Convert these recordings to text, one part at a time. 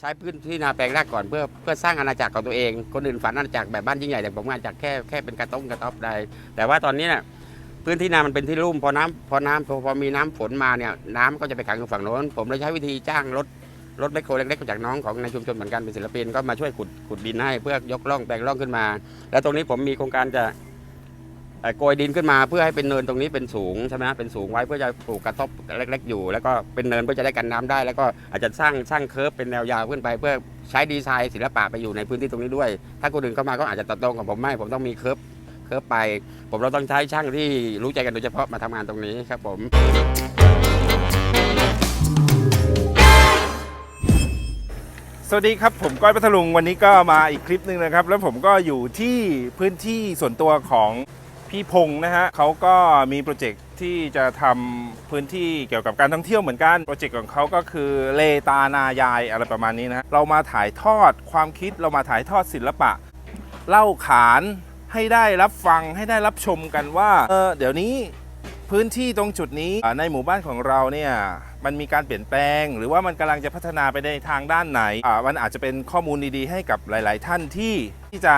ใช้พื้นที่นาแปลงแรกก่อนเพื่อเพื่อสร้างอาณาจักรของตัวเอง คนอื่นฝันอาณาจักรแบบบ้านยิ่งใหญ่แต่ผมอาณาจักรแค่แค่เป็นกระต้งกระต๊อบได้แต่ว่าตอนนี้เนี่ยพื้นที่นามันเป็นที่ลุ่มพอน้ำพอน้ำพอพอมีน้ำฝนมาเนี่ยน้ำก็จะไปขังอยู่ฝั่งโน้น ผมเลยใช้วิธีจ้างรถรถแมคโครเล็กๆจากน้องของในชุมชนเหมือนกันเป็นศิลปินก็มาช่วยขุดขุดดินให้เพื่อยกร่องแปลงร่องขึ้นมา แล้วตรงนี้ผมมีโครงการจะ โกยดินขึ้นมาเพื่อให้เป็นเนินตรงนี้เป็นสูงใช่ไหมฮะเป็นสูงไว้เพื่อจะปลูกกระต๊อบเล็ก ๆ อยู่ แล้วก็เป็นเนินเพื่อจะได้กันน้ำได้ แล้วก็อาจจะสร้างสร้างเคิร์ฟเป็นแนวยาวขึ้นไป เพื่อใช้ดีไซน์ศิลปะไปอยู่ในพื้นที่ตรงนี้ด้วย ถ้าคนอื่นเข้ามาก็อาจจะตัดตรงกับผมไม่ผมต้องมีเคิร์ฟเคิร์ฟไป ผมเราต้องใช้ช่างที่รู้ใจกันโดยเฉพาะมาทำงานตรงนี้ครับผมสวัสดีครับ ผมก้อยพัทลุงวันนี้ก็มาอีกคลิปหนึ่งนะครับ แล้วผมก็อยู่ที่พื้นที่ส่วนตัวของ พี่พงษ์นะฮะเขาก็มีโปรเจกต์ที่จะทำพื้นที่เกี่ยวกับการท่องเที่ยวเหมือนกัน โปรเจกต์ของเขาก็คือเลตานายายอะไรประมาณนี้นะเรามาถ่ายทอดความคิดเรามาถ่ายทอดศิลปะ เล่าขานให้ได้รับฟังให้ได้รับชมกันว่าเออเดี๋ยวนี้พื้นที่ตรงจุดนี้ในหมู่บ้านของเราเนี่ยมันมีการเปลี่ยนแปลง หรือว่ามันกำลังจะพัฒนาไปในทางด้านไหนอ่ามันอาจจะเป็นข้อมูลดีๆ ให้กับหลาย ๆ ท่านที่ที่จะ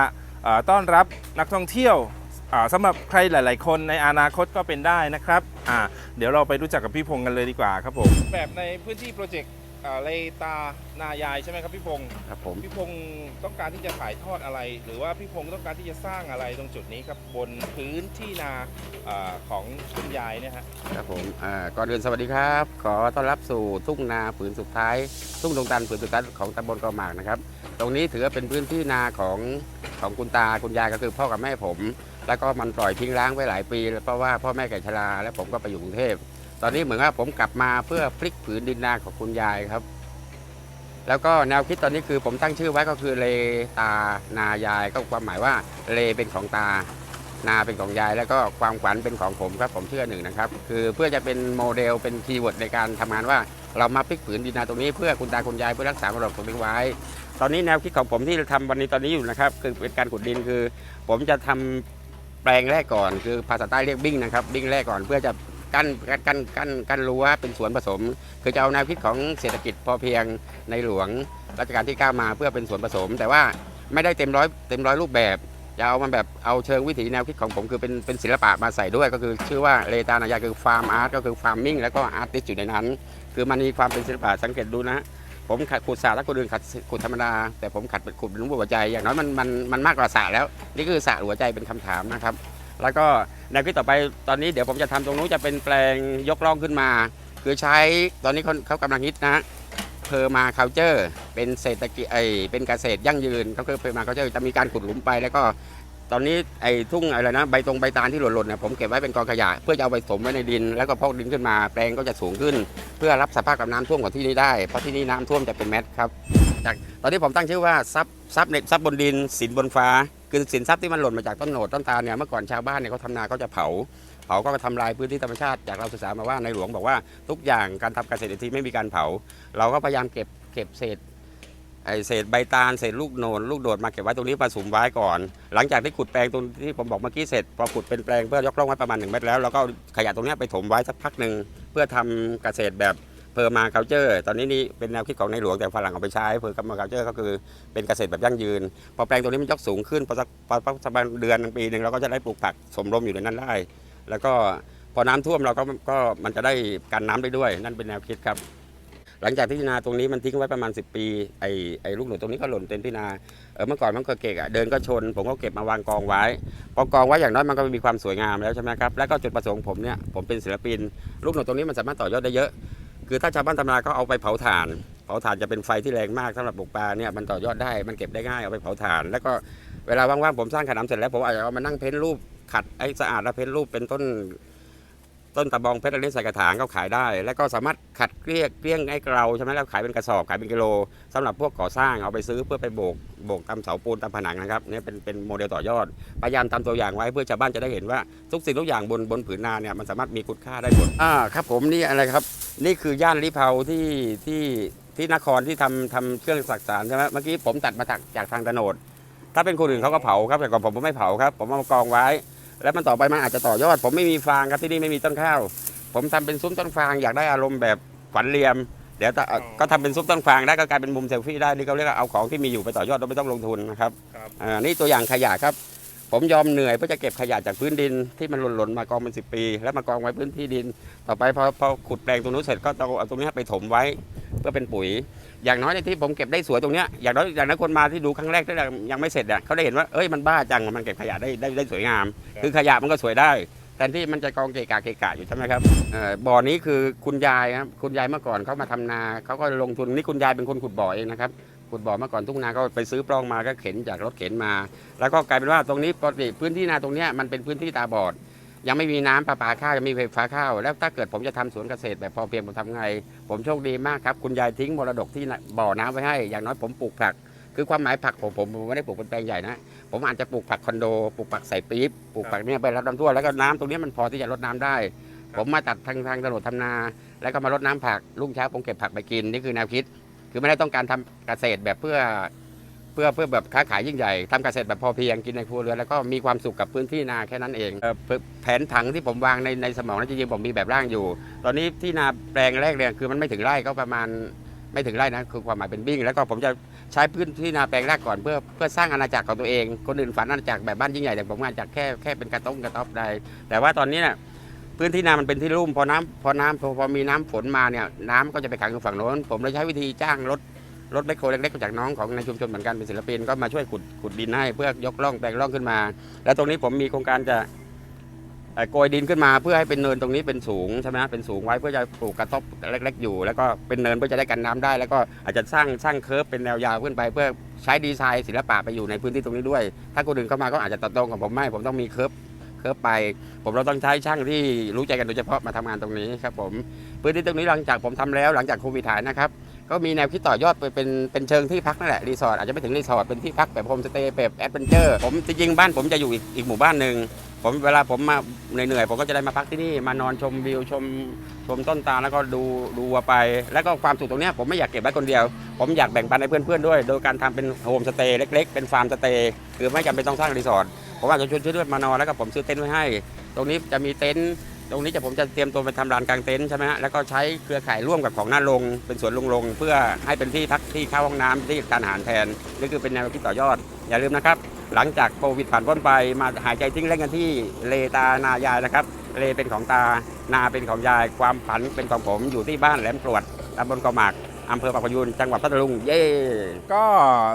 ต้อนรับนักท่องเที่ยว สำหรับใครหลาย ๆ คนในอนาคตก็เป็นได้นะครับอ่าเดี๋ยวเราไปรู้จักกับพี่พงษ์กันเลยดีกว่าครับผมแบบในพื้นที่โปรเจกต์ เลตานายายใช่ไหมครับพี่พงษ์ครับผม พี่พงษ์ต้องการที่จะถ่ายทอดอะไร หรือว่าพี่พงษ์ต้องการที่จะสร้างอะไรตรงจุดนี้ครับบนพื้นที่นาอาของคุณยายเนี่ยฮะครับผมอ่าก่อนอื่นสวัสดีครับ ขอต้อนรับสู่ทุ่งนาผืนสุดท้าย ทุ่งดงตันผืนสุดท้ายของตำบลกอหมากนะครับ ตรงนี้ถือว่าเป็นพื้นที่นาของของคุณตาคุณยายก็คือพ่อกับแม่ผม แล้วก็มันปล่อยทิ้งร้างไว้หลายปีแล้วเพราะว่าพ่อแม่แก่ชราแล้วผมก็ไปอยู่กรุงเทพ ตอนนี้เหมือนว่าผมกลับมาเพื่อพลิกผืนดินนาของคุณยายครับ แล้วก็แนวคิดตอนนี้คือผมตั้งชื่อไว้ก็คือเลตานายายก็ความหมายว่าเลเป็นของตา นาเป็นของยาย แล้วก็ความขวัญเป็นของผมครับผมเชื่อหนึ่งนะครับ คือเพื่อจะเป็นโมเดลเป็นคีย์เวิร์ดในการทำงานว่าเรามาพลิกผืนดินนาตรงนี้เพื่อคุณตาคุณยายเพื่อรักษามรดกตรงนี้ไว้ ตอนนี้แนวคิดของผมที่ทำวันนี้ตอนนี้อยู่นะครับ คือเป็นการขุดดินคือ ผมจะทำแปลงแรกก่อนคือภาษาใต้เรียกบิ้งนะครับบิ้งแรกก่อนเพื่อจะ กั้นกั้นกั้นกั้นกันรั้วเป็นสวนผสม คือจะเอาแนวคิดของเศรษฐกิจพอเพียงในหลวงรัชกาลที่ 9 มาเพื่อเป็นสวนผสม แต่ว่าไม่ได้เต็มร้อยเต็มร้อยรูปแบบจะเอามันแบบเอาเชิงวิถีแนวคิดของผมคือเป็นเป็นศิลปะมาใส่ด้วย ก็คือชื่อว่าเลตานายาคือฟาร์มอาร์ตก็คือฟาร์มมิ่งแล้วก็อาร์ติสอยู่ในนั้น คือมันมีความเป็นศิลปะสังเกตดูนะ ผมขัดขุดสระถ้าคนอื่นขัดขุดธรรมดา แต่ผมขัดเป็นขุดเป็นรูปหัวใจ อย่างน้อยมันมันมันมากกว่าสระแล้ว นี่คือสระหัวใจเป็นคำถามนะครับ แล้วก็แนวคิดต่อไปตอนนี้เดี๋ยวผมจะทำตรงนู้นจะเป็นแปลงยกร่องขึ้นมา คือใช้ตอนนี้เขาเขากำลังฮิตนะเพอร์มาเคาเจอร์เป็นเศรษฐกิจไอเป็นเกษตรยั่งยืนเขาคือเพอร์มาเคาเจอร์จะมีการขุดหลุมไปแล้วก็ตอนนี้ไอ้ทุ่งอะไรนะใบตรงใบตาลที่หล่นๆเนี่ยผมเก็บไว้เป็นกองขยะ เพื่อจะเอาไปถมไว้ในดิน แล้วก็พอกดินขึ้นมาแปลงก็จะสูงขึ้น เพื่อรับสภาพกับน้ำท่วมของที่นี่ได้เพราะที่นี่น้ำท่วมจะเป็นแมทครับจากตอนนี้ผมตั้งชื่อว่าทรัพย์ทรัพย์ในทรัพย์บนดินสินบนฟ้า คือสินทรัพย์ที่มันหล่นมาจากต้นโหนดต้นตาลเนี่ยเมื่อก่อนชาวบ้านเนี่ยเขาทำนาเขาจะเผาเผาก็ทำลายพื้นที่ธรรมชาติจากเราศึกษามาว่าในหลวงบอกว่าทุกอย่างการทำเกษตรอินทรีย์ไม่มีการเผา เราก็พยายามเก็บเก็บเศษไอเศษใบตาลเศษลูกโหนนลูกโดดมาเก็บไว้ตรงนี้มาสมไว้ก่อน หลังจากที่ขุดแปลงตรงที่ผมบอกเมื่อกี้เสร็จพอขุดเป็นแปลงเพื่อยกร่องไว้ประมาณ1เมตรแล้วเราก็ขยะตรงนี้ไปถมไว้สักพักหนึ่งเพื่อทำเกษตรแบบ เพอร์มาเคาเจอร์ตอนนี้นี่เป็นแนวคิดของในหลวงแต่ฝรั่งเอาไปใช้เพอร์มาเคาเจอร์ก็คือเป็นเกษตรแบบยั่งยืน พอแปลงตรงนี้มันยกสูงขึ้นพอสักพอสักประมาณเดือนหนึ่งปีหนึ่งเราก็จะได้ปลูกผักสมรมอยู่ในนั้นได้ แล้วก็พอน้ำท่วมเราก็ก็มันจะได้กันน้ำได้ด้วย นั่นเป็นแนวคิดครับ หลังจากที่นาตรงนี้มันทิ้งไว้ประมาณ 10 ปีไอ้ไอ้ลูกหนูตรงนี้ก็หล่นเต็มที่นาเออเมื่อก่อนมันก็เกะอะเดินก็ชน ผมก็เก็บมาวางกองไว้พอกองไว้อย่างน้อยมันก็มีความสวยงามแล้วใช่ไหมครับแล้วก็จุดประสงค์ผมเนี่ยผมเป็นศิลปิน ลูกหนูตรงนี้มันสามารถต่อยอดได้เยอะ คือถ้าชาวบ้านธรราก็เอาไปเผาถ่าน เผาถ่านจะเป็นไฟที่แรงมากสำหรับปลูกปลาเนี่ยมันต่อยอดได้มันเก็บได้ง่ายเอาไปเผาถ่าน แล้วก็เวลาว่างๆผมสร้างขนำเสร็จแล้วผมอาจจะเอามานั่งเพ้นรูปขัดไอ้สะอาดแล้วเพ้นรูปเป็นต้นต้นตะบองเพชรอะไรใส่กระถางก็ขายได้ แล้วก็สามารถขัดเกลี้ยเกลี้ยงไอ้เกลาใช่ไหมแล้วขายเป็นกระสอบขายเป็นกิโลสำหรับพวกก่อสร้างเอาไปซื้อเพื่อไปโบกโบกตามเสาปูนตามผนังนะครับเนี่ยเป็นเป็นโมเดลต่อยอดพยายามทำตัวอย่างไว้เพื่อชาวบ้านจะได้เห็นว่าทุกสิ่งทุกอย่างบนบนผืนนาเนี่ยมันสามารถมีคุณค่าได้หมดอ่าครับผมนี่อะไรครับ นี่คือย่านลิเพาที่ที่ที่นครที่ทำทำเครื่องสักสารใช่ไหมเมื่อกี้ผมตัดมาจากจากทางตะโนด ถ้าเป็นคนอื่นเขาก็เผาครับแต่ก่อนผมผมไม่เผาครับ ผมเอามากองไว้ แล้วมันต่อไปมันอาจจะต่อยอด ผมไม่มีฟางครับที่นี่ไม่มีต้นข้าว ผมทำเป็นซุ้มต้นฟางอยากได้อารมณ์แบบขวัญเรียม เดี๋ยวถ้าอ๋อก็ทำเป็นซุปต้นฟางได้ก็กลายเป็นมุมเซลฟี่ได้นี่เขาเรียกว่าเอาของที่มีอยู่ไปต่อยอดโดยไม่ต้องลงทุนนะครับครับ อ่านี่ตัวอย่างขยะครับ ผมยอมเหนื่อยเพื่อจะเก็บขยะจากพื้นดินที่มันหล่นๆมากองเป็นสิปี แล้วมากองไว้พื้นที่ดิน ต่อไปพอพอขุดแปลงตรงนู้นเสร็จก็ต้องเอาตรงนี้ไปถมไว้เพื่อเป็นปุ๋ย อย่างน้อยในที่ผมเก็บได้สวยตรงเนี้ยอย่างน้อยอย่างนั้นคนมาที่ดูครั้งแรกที่ยังไม่เสร็จอะเขาได้เห็นว่าเอ้ยมันบ้าจังมันเก็บขยะได้ได้ได้สวยงาม คือขยะมันก็สวยได้แทนที่มันจะกองเกะกะเกะกะอยู่ใช่ไหมครับเอ่อบ่อนี้คือคุณยายครับคุณยายเมื่อก่อนเขามาทำนาเขาก็ลงทุนนี่คุณยายเป็นคนขุดบ่อเองนะครับ ขุดบ่อเมื่อก่อนทุ่งนาก็ไปซื้อปล้องมาก็เข็นจากรถเข็นมา แล้วก็กลายเป็นว่าตรงนี้ปกติพื้นที่นาตรงนี้มันเป็นพื้นที่ตาบอด ยังไม่มีน้ำประปาข้าวยังไม่มีไฟฟ้าข้าวแล้วถ้าเกิดผมจะทำสวนเกษตรแบบพอเพียงผมทำไง ผมโชคดีมากครับ คุณยายทิ้งมรดกที่บ่อน้ำไว้ให้ อย่างน้อยผมปลูกผัก คือความหมายผักผมผมผมไม่ได้ปลูกเป็นแปลงใหญ่นะ ผมอาจจะปลูกผักคอนโดปลูกผักใส่ปี๊บปลูกผักเนี่ยไปรับน้ำท่วมแล้วก็น้ำตรงนี้มันพอที่จะรดน้ำได้ผมมาตัดทางทางถนนทำนา แล้วก็มารดน้ำผักรุ่งเช้าผมเก็บผักไปกิน นี่คือแนวคิด คือไม่ได้ต้องการทำเกษตรแบบเพื่อเพื่อเพื่อแบบค้าขายยิ่งใหญ่ทำเกษตรแบบพอเพียงกินในครัวเรือนแล้วก็มีความสุขกับพื้นที่นาแค่นั้นเองเอ่อแผนผังที่ผมวางในในสมองนั้นจริงๆผมมีแบบร่างอยู่ ตอนนี้ที่นาแปลงแรกเนี่ยคือมันไม่ถึงไร่ก็ประมาณไม่ถึงไร่นะคือความหมายเป็นบิ้งแล้วก็ผมจะใช้พื้นที่นาแปลงแรกก่อนเพื่อเพื่อสร้างอาณาจักรของตัวเอง คนอื่นฝันอาณาจักรแบบบ้านยิ่งใหญ่แต่ผมอาณาจักรแค่แค่เป็นกระต้งกระต๊อบได้แต่ว่าตอนนี้เนี่ย พื้นที่นามันเป็นที่ลุ่มพอน้ำพอน้ำพอพอมีน้ำฝนมาเนี่ยน้ำก็จะไปขังอยู่ฝั่งโน้น ผมเลยใช้วิธีจ้างรถรถแมคโคเล็กๆจากน้องของในชุมชนเหมือนกันเป็นศิลปินก็มาช่วยขุดขุดดินให้เพื่อยกร่องแปลงร่องขึ้นมา แล้วตรงนี้ผมมีโครงการจะโกยดินขึ้นมาเพื่อให้เป็นเนินตรงนี้เป็นสูงใช่ไหมฮะเป็นสูงไว้เพื่อจะปลูกกระทบเล็ก ๆ อยู่ แล้วก็เป็นเนินเพื่อจะได้กันน้ำได้ แล้วก็อาจจะสร้างสร้างเคิร์ฟเป็นแนวยาวขึ้นไป เพื่อใช้ดีไซน์ศิลปะไปอยู่ในพื้นที่ตรงนี้ด้วย ถ้าคนอื่นเข้ามาก็อาจจะตัดตรงกับผมไม่ผมต้องมีเคิร์ฟ เคิร์ฟไป ผมเราต้องใช้ช่างที่รู้ใจกันโดยเฉพาะมาทำงานตรงนี้ครับผมพื้นที่ตรงนี้หลังจากผมทำแล้วหลังจากโควิดหายนะครับก็มีแนวคิดต่อยอดไปเป็นเป็นเชิงที่พักนั่นแหละรีสอร์ทอาจจะไม่ถึงรีสอร์ทเป็นที่พักแบบโฮมสเตย์แบบแอดเวนเจอร์ผมจริงๆบ้านผมจะอยู่อีกอีกหมู่บ้านหนึ่งผมเวลาผมมาเหนื่อยๆผมก็จะได้มาพักที่นี่มานอนชมวิวชมชมต้นตาลแล้วก็ดูดูวัวไป แล้วก็ความสุขตรงเนี้ยผมไม่อยากเก็บไว้คนเดียว ผมอยากแบ่งปันให้เพื่อนๆด้วย โดยการทำเป็นโฮมสเตย์เล็ก ๆ เป็นฟาร์มสเตย์คือไม่จำเป็นต้องสร้างรีสอร์ท ผมอาจจะชวนเพื่อนๆมานอนแล้วก็ผมซื้อเต็นท์ไว้ให้ ตรงนี้จะมีเต็นท์ตรงนี้จะผมจะเตรียมตัวไปทำลานกลางเต็นท์ใช่ไหมฮะแล้วก็ใช้เครือข่ายร่วมกับของหน้าลง เป็นสวนลงลง เพื่อให้เป็นที่พักที่เข้าห้องน้ำที่การอาหารแทนนี่คือเป็นแนวคิดต่อยอด อย่าลืมนะครับ หลังจากโควิดผ่านพ้นไปมาหายใจทิ้งเล่นกันที่เลตานายายนะครับเลเป็นของตา นาเป็นของยาย ความฝันเป็นของผมอยู่ที่บ้านแหลมกรวดตำบลเกาะหมาก อำเภอปากพยูนจังหวัดพัทลุงเย้ก็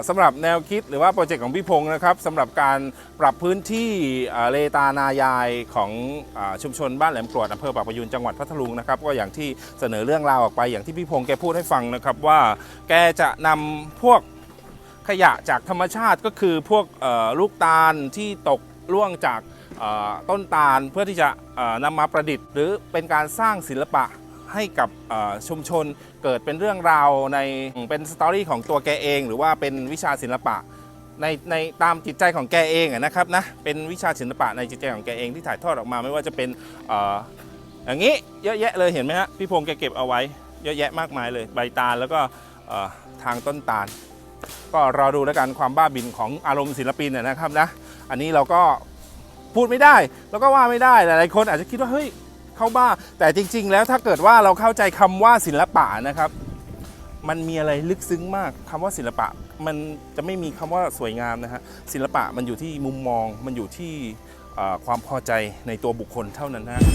สำหรับแนวคิดหรือว่าโปรเจกต์ของพี่พงศ์นะครับสำหรับการปรับพื้นที่เอ่อเลตานายายของอาชุมชนบ้านแหลมกรวดอำเภอปากพยูนจังหวัดพัทลุงนะครับก็อย่างที่เสนอเรื่องราวออกไปอย่างที่พี่พงศ์แกพูดให้ฟังนะครับว่าแกจะนำพวก ขยะจากธรรมชาติก็คือพวกเอ่อลูกตาลที่ตกร่วงจากเอ่อต้นตาลเพื่อที่จะเอ่อนำมาประดิษฐ์ หรือเป็นการสร้างศิลปะ ให้กับชุมชนเกิดเป็นเรื่องราวในเป็นสตอรี่ของตัวแกเอง หรือว่าเป็นวิชาศิลปะในในตามจิตใจของแกเองนะครับนะเป็นวิชาศิลปะในจิตใจของแกเองที่ถ่ายทอดออกมาไม่ว่าจะเป็นออย่างนี้เยอะแยะเลยเห็นไหมฮะพี่พงศ์แกเก็บเอาไว้เยอะแยะมากมายเลยใบตาลแล้วก็ทางต้นตาล ก็รอดูแล้วกันความบ้าบินของอารมณ์ศิลปินนะครับนะอันนี้เราก็พูดไม่ได้แล้วก็ว่าไม่ได้หลายๆคนอาจจะคิดว่าเฮ้ย เขาบ้า แต่จริง ๆ แล้วถ้าเกิดว่าเราเข้าใจคำว่าศิลปะนะครับ มันมีอะไรลึกซึ้งมากคำว่าศิลปะ มันจะไม่มีคำว่าสวยงามนะฮะศิลปะมันอยู่ที่มุมมอง มันอยู่ที่ความพอใจในตัวบุคคลเท่านั้นนะ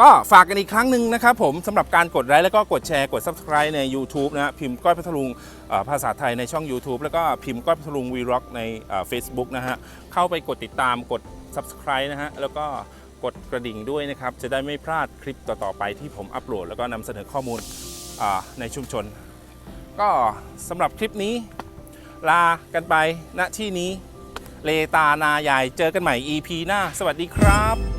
ก็ฝากกันอีกครั้งหนึ่งนะครับผมสำหรับการกดไลค์แล้วก็กดแชร์กด Subscribe ใน YouTube นะฮะพิมพ์ก้อยพัทลุงภาษาไทยในช่อง YouTube แล้วก็พิมพ์ก้อยพัทลุงวีร็อกในเฟซบุ๊กนะฮะเข้าไปกดติดตามกด Subscribe นะฮะแล้วก็ กดกระดิ่งด้วยนะครับ จะได้ไม่พลาดคลิปต่อๆไปที่ผมอัปโหลด แล้วก็นำเสนอข้อมูลในชุมชน ก็สำหรับคลิปนี้ ลากันไปณที่นี้ เลตานาใหญ่เจอกันใหม่ EP หน้า สวัสดีครับ